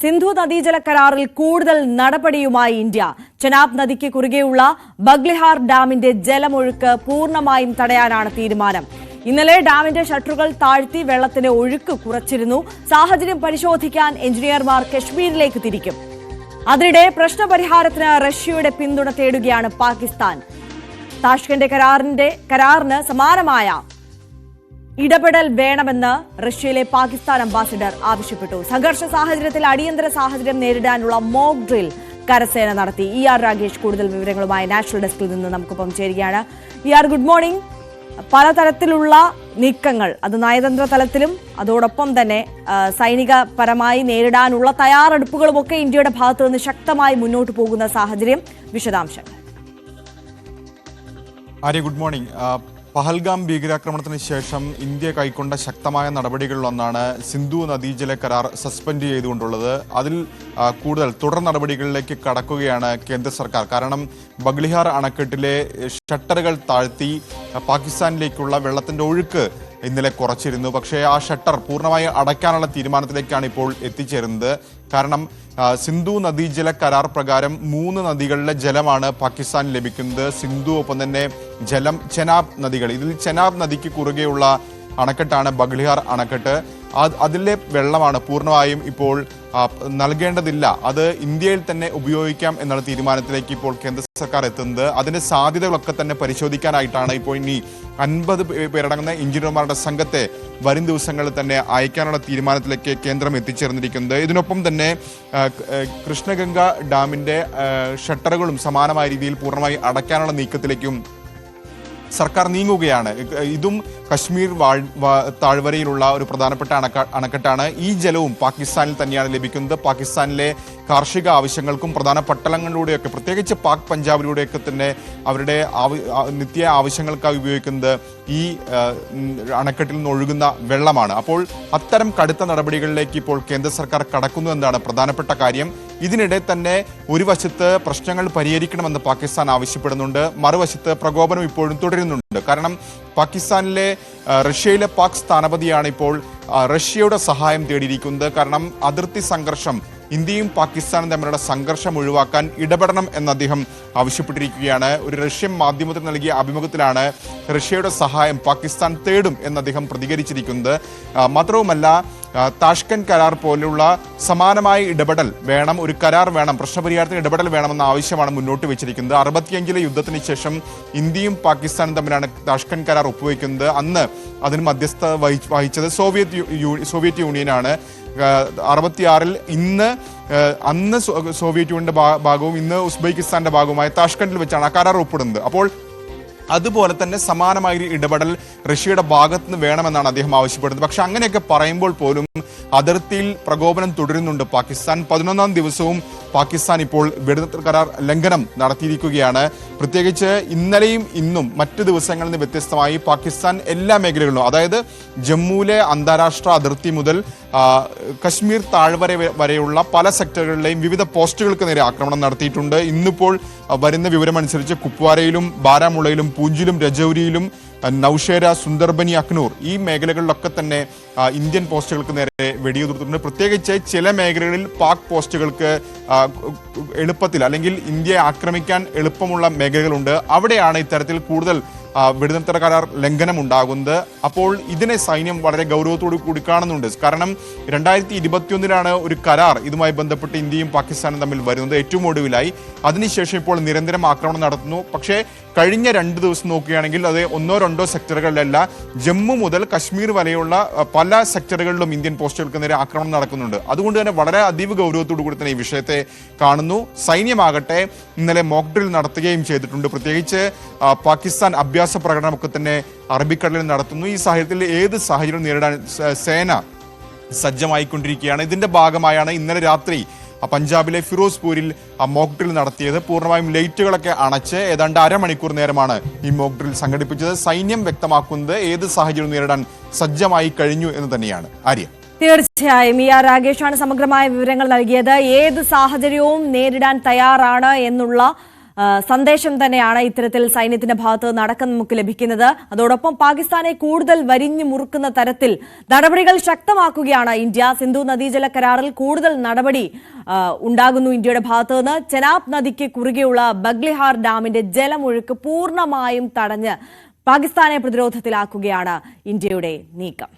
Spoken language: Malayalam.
സിന്ധു നദീജല കരാറിൽ കൂടുതൽ നടപടിയുമായി ഇന്ത്യ. ചെനാബ് നദിക്ക് കുറുകെയുള്ള ബഗ്ലിഹാർ ഡാമിന്റെ ജലമൊഴുക്ക് പൂർണമായും തടയാനാണ് തീരുമാനം. ഇന്നലെ ഡാമിന്റെ ഷട്ടറുകൾ താഴ്ത്തി വെള്ളത്തിന്റെ ഒഴുക്ക് കുറച്ചിരുന്നു. സാഹചര്യം പരിശോധിക്കാൻ എഞ്ചിനീയർമാർ കശ്മീരിലേക്ക് തിരിക്കും. അതിനിടെ പ്രശ്നപരിഹാരത്തിന് റഷ്യയുടെ പിന്തുണ തേടുകയാണ് പാകിസ്ഥാൻ. താഷ്കന്റെ കരാറിന്റെ കരാറിന് സമാനമായ ഇടപെടൽ വേണമെന്ന് റഷ്യയിലെ പാകിസ്ഥാൻ അംബാസിഡർ ആവശ്യപ്പെട്ടു. സംഘർഷ സാഹചര്യത്തിൽ അടിയന്തര സാഹചര്യം നേരിടാനുള്ള മോക് ഡ്രിൽ കരസേന നടത്തി. ഇ ആർ രാഗേഷ് കൂടുതൽ വിവരങ്ങളുമായി നാഷണൽ ഡെസ്കിൽ നിന്ന് നമുക്കൊപ്പം ചേരുകയാണ്. E R good morning. പലതരത്തിലുള്ള നീക്കങ്ങൾ അത് നയതന്ത്ര തലത്തിലും അതോടൊപ്പം തന്നെ സൈനികപരമായി നേരിടാനുള്ള തയ്യാറെടുപ്പുകളുമൊക്കെ ഇന്ത്യയുടെ ഭാഗത്തു നിന്ന് ശക്തമായി മുന്നോട്ട് പോകുന്ന സാഹചര്യം വിശദാംശങ്ങൾ. Arya good morning. പഹൽഗാം ഭീകരാക്രമണത്തിന് ശേഷം ഇന്ത്യ കൈക്കൊണ്ട ശക്തമായ നടപടികളിലൊന്നാണ് സിന്ധു നദീജല കരാർ സസ്പെൻഡ് ചെയ്തുകൊണ്ടുള്ളത്. അതിൽ കൂടുതൽ തുടർ നടപടികളിലേക്ക് കടക്കുകയാണ് കേന്ദ്ര സർക്കാർ. കാരണം ബഗ്ലിഹാർ അണക്കെട്ടിലെ ഷട്ടറുകൾ താഴ്ത്തി പാകിസ്ഥാനിലേക്കുള്ള വെള്ളത്തിന്റെ ഒഴുക്ക് ഇന്നലെ കുറച്ചിരുന്നു. പക്ഷേ ആ ഷട്ടർ പൂർണമായി അടയ്ക്കാനുള്ള തീരുമാനത്തിലേക്കാണ് ഇപ്പോൾ എത്തിച്ചേരുന്നത്. കാരണം സിന്ധു നദീജല കരാർ പ്രകാരം മൂന്ന് നദികളിലെ ജലമാണ് പാകിസ്ഥാൻ ലഭിക്കുന്നത്. സിന്ധു ഒപ്പം തന്നെ ജലം ചെനാബ് നദികൾ. ഇതിൽ ചെനാബ് നദിക്ക് കുറുകെയുള്ള അണക്കെട്ടാണ് ബഗ്ലിഹാർ അണക്കെട്ട്. അത് അതിലെ വെള്ളമാണ് പൂർണമായും ഇപ്പോൾ നൽകേണ്ടതില്ല. അത് ഇന്ത്യയിൽ തന്നെ ഉപയോഗിക്കാം എന്നുള്ള തീരുമാനത്തിലേക്ക് ഇപ്പോൾ കേന്ദ്ര സർക്കാർ എത്തുന്നത്. അതിന്റെ സാധ്യതകളൊക്കെ തന്നെ പരിശോധിക്കാനായിട്ടാണ് ഇപ്പോൾ ഇനി അൻപത് പേരടങ്ങുന്ന എഞ്ചിനീയർമാരുടെ സംഘത്തെ വരും ദിവസങ്ങളിൽ തന്നെ അയക്കാനുള്ള തീരുമാനത്തിലേക്ക് കേന്ദ്രം എത്തിച്ചേർന്നിരിക്കുന്നത്. ഇതിനൊപ്പം തന്നെ കൃഷ്ണഗംഗ ഡാമിന്റെ ഷട്ടറുകളും സമാനമായ രീതിയിൽ പൂർണമായി അടയ്ക്കാനുള്ള നീക്കത്തിലേക്കും സർക്കാർ നീങ്ങുകയാണ്. ഇതും കശ്മീർ താഴ്വരയിലുള്ള ഒരു പ്രധാനപ്പെട്ട അണക്ക അണക്കെട്ടാണ് ഈ ജലവും പാകിസ്ഥാനിൽ തന്നെയാണ് ലഭിക്കുന്നത്. പാകിസ്ഥാനിലെ കാർഷിക ആവശ്യങ്ങൾക്കും പ്രധാന പട്ടണങ്ങളിലൂടെയൊക്കെ പ്രത്യേകിച്ച് പാക് പഞ്ചാബിലൂടെയൊക്കെ തന്നെ അവരുടെ നിത്യ ആവശ്യങ്ങൾക്കായി ഉപയോഗിക്കുന്നത് ഈ അണക്കെട്ടിൽ നിന്ന് ഒഴുകുന്ന വെള്ളമാണ്. അപ്പോൾ അത്തരം കടുത്ത നടപടികളിലേക്ക് ഇപ്പോൾ കേന്ദ്ര സർക്കാർ കടക്കുന്നു എന്നതാണ് പ്രധാനപ്പെട്ട കാര്യം. ഇതിനിടെ തന്നെ ഒരു വശത്ത് പ്രശ്നങ്ങൾ പരിഹരിക്കണമെന്ന് പാകിസ്ഥാൻ ആവശ്യപ്പെടുന്നുണ്ട്. മറുവശത്ത് പ്രകോപനം ഇപ്പോഴും തുടരുന്നുണ്ട്. കാരണം പാകിസ്ഥാനിലെ റഷ്യയിലെ പാക് സ്ഥാനപതിയാണ് ഇപ്പോൾ റഷ്യയുടെ സഹായം തേടിയിരിക്കുന്നത്. കാരണം അതിർത്തി സംഘർഷം ഇന്ത്യയും പാകിസ്ഥാനും തമ്മിലുള്ള സംഘർഷം ഒഴിവാക്കാൻ ഇടപെടണം എന്ന് അദ്ദേഹം ആവശ്യപ്പെട്ടിരിക്കുകയാണ്. ഒരു റഷ്യൻ മാധ്യമത്തിന് നൽകിയ അഭിമുഖത്തിലാണ് റഷ്യയുടെ സഹായം പാകിസ്ഥാൻ തേടും എന്ന് അദ്ദേഹം പ്രതികരിച്ചിരിക്കുന്നത്. മാത്രവുമല്ല താഷ്കൻ കരാർ പോലുള്ള സമാനമായ ഇടപെടൽ വേണം ഒരു കരാർ വേണം പ്രശ്നപരിഹാരത്തിന് ഇടപെടൽ വേണമെന്ന ആവശ്യമാണ് മുന്നോട്ട് വെച്ചിരിക്കുന്നത്. അറുപത്തിയഞ്ചിലെ യുദ്ധത്തിന് ശേഷം ഇന്ത്യയും പാകിസ്ഥാനും തമ്മിലാണ് താഷ്കൻ കരാർ ഒപ്പുവെക്കുന്നത്. അന്ന് അതിന് മധ്യസ്ഥ വഹി- വഹിച്ചത് സോവിയറ്റ് സോവിയറ്റ് യൂണിയനാണ്. അറുപത്തിയാറിൽ ഇന്ന് അന്ന് സോവിയറ്റ് യൂണിയന്റെ ഭാഗവും ഇന്ന് ഉസ്ബെക്കിസ്ഥാന്റെ ഭാഗവുമായ താഷ്കണ്ടിൽ വെച്ചാണ് ആ കരാർ ഒപ്പിടുന്നത്. അപ്പോൾ അതുപോലെ തന്നെ സമാനമായ ഒരു ഇടപെടൽ റഷ്യയുടെ ഭാഗത്ത് നിന്ന് വേണമെന്നാണ് അദ്ദേഹം ആവശ്യപ്പെടുന്നത്. പക്ഷെ അങ്ങനെയൊക്കെ പറയുമ്പോൾ പോലും അതിർത്തിയിൽ പ്രകോപനം തുടരുന്നുണ്ട് പാകിസ്ഥാൻ. പതിനൊന്നാം ദിവസവും പാകിസ്ഥാൻ ഇപ്പോൾ വെടിനിർത്തൽ കരാർ ലംഘനം നടത്തിയിരിക്കുകയാണ്. പ്രത്യേകിച്ച് ഇന്നലെയും ഇന്നും മറ്റു ദിവസങ്ങളിൽ നിന്ന് വ്യത്യസ്തമായി പാകിസ്ഥാൻ എല്ലാ മേഖലകളിലും അതായത് ജമ്മുവിലെ അന്താരാഷ്ട്ര അതിർത്തി മുതൽ കശ്മീർ താഴ്വര വരെയുള്ള പല സെക്ടറുകളിലെയും വിവിധ പോസ്റ്റുകൾക്ക് നേരെ ആക്രമണം നടത്തിയിട്ടുണ്ട്. ഇന്നിപ്പോൾ വരുന്ന വിവരമനുസരിച്ച് കുപ്വാരയിലും ബാരാമുള്ളയിലും പൂഞ്ചിലും രജൌരിയിലും നൌഷേര സുന്ദർബനി അക്നൂർ ഈ മേഖലകളിലൊക്കെ തന്നെ ഇന്ത്യൻ പോസ്റ്റുകൾക്ക് നേരെ വെടിയുതിർത്തിട്ടുണ്ട്. പ്രത്യേകിച്ച് ചില മേഖലകളിൽ പാക് പോസ്റ്റുകൾക്ക് എളുപ്പത്തിൽ അല്ലെങ്കിൽ ഇന്ത്യയെ ആക്രമിക്കാൻ എളുപ്പമുള്ള മേഖലകളുണ്ട്. അവിടെയാണ് ഇത്തരത്തിൽ കൂടുതൽ വെടിനിർത്തൽ കരാർ ലംഘനം ഉണ്ടാകുന്നത്. അപ്പോൾ ഇതിനെ സൈന്യം വളരെ ഗൗരവത്തോടു കൂടി കാണുന്നുണ്ട്. കാരണം രണ്ടായിരത്തി ഇരുപത്തിയൊന്നിലാണ് ഒരു കരാർ ഇതുമായി ബന്ധപ്പെട്ട് ഇന്ത്യയും പാകിസ്ഥാനും തമ്മിൽ വരുന്നത്. ഏറ്റവും ഒടുവിലായി. അതിനുശേഷം ഇപ്പോൾ നിരന്തരം ആക്രമണം നടത്തുന്നു. പക്ഷേ കഴിഞ്ഞ രണ്ട് ദിവസം നോക്കുകയാണെങ്കിൽ അത് ഒന്നോ രണ്ടോ സെക്ടറുകളിലല്ല ജമ്മു മുതൽ കശ്മീർ വരെയുള്ള പല സെക്ടറുകളിലും ഇന്ത്യൻ പോസ്റ്റുകൾക്ക് നേരെ ആക്രമണം നടക്കുന്നുണ്ട്. അതുകൊണ്ട് തന്നെ വളരെ അതീവ ഗൗരവത്തോടു കൂടി തന്നെ ഈ വിഷയത്തെ കാണുന്നു. സൈന്യമാകട്ടെ ഇന്നലെ മോക്ക് ഡ്രിൽ നടത്തുകയും ചെയ്തിട്ടുണ്ട്. പ്രത്യേകിച്ച് പാകിസ്ഥാൻ അഭ്യാസ പ്രകടനമൊക്കെ തന്നെ അറബിക്കടലിൽ നടത്തുന്നു. ഈ സാഹചര്യത്തിൽ ഏത് സാഹചര്യം നേരിടാൻ സേന സജ്ജമായിക്കൊണ്ടിരിക്കുകയാണ്. ഇതിന്റെ ഭാഗമായാണ് ഇന്നലെ രാത്രി പഞ്ചാബിലെ ഫിറോസ്പൂരിൽ ആ മോക്ക് ഡ്രിൽ നടത്തിയത്. പൂർണമായും ലൈറ്റുകളൊക്കെ അണച്ച് ഏതാണ്ട് അരമണിക്കൂർ നേരമാണ് ഈ മോക്ക് ഡ്രിൽ സംഘടിപ്പിച്ചത്. സൈന്യം വ്യക്തമാക്കുന്നത് ഏത് സാഹചര്യം നേരിടാൻ സജ്ജമായി കഴിഞ്ഞു എന്ന് തന്നെയാണ്. ആര്യ? തീർച്ചയായും ഇ ആർ രാഗേഷാണ് സമഗ്രമായ വിവരങ്ങൾ നൽകിയത്. ഏത് സാഹചര്യവും നേരിടാൻ തയ്യാറാണ് എന്നുള്ള സന്ദേശം തന്നെയാണ് ഇത്തരത്തിൽ സൈന്യത്തിന്റെ ഭാഗത്ത് നടക്കുന്ന നമുക്ക് ലഭിക്കുന്നത്. അതോടൊപ്പം പാകിസ്ഥാനെ കൂടുതൽ വരിഞ്ഞു മുറുക്കുന്ന തരത്തിൽ നടപടികൾ ശക്തമാക്കുകയാണ് ഇന്ത്യ. സിന്ധു നദീജല കരാറിൽ കൂടുതൽ നടപടി ഉണ്ടാകുന്നു ഇന്ത്യയുടെ ഭാഗത്തു നിന്ന് ചെനാബ് നദിക്ക് കുറുകെയുള്ള ബഗ്ലിഹാർ ഡാമിന്റെ ജലമൊഴുക്ക് പൂർണമായും തടഞ്ഞ് പാകിസ്ഥാനെ പ്രതിരോധത്തിലാക്കുകയാണ് ഇന്ത്യയുടെ നീക്കം.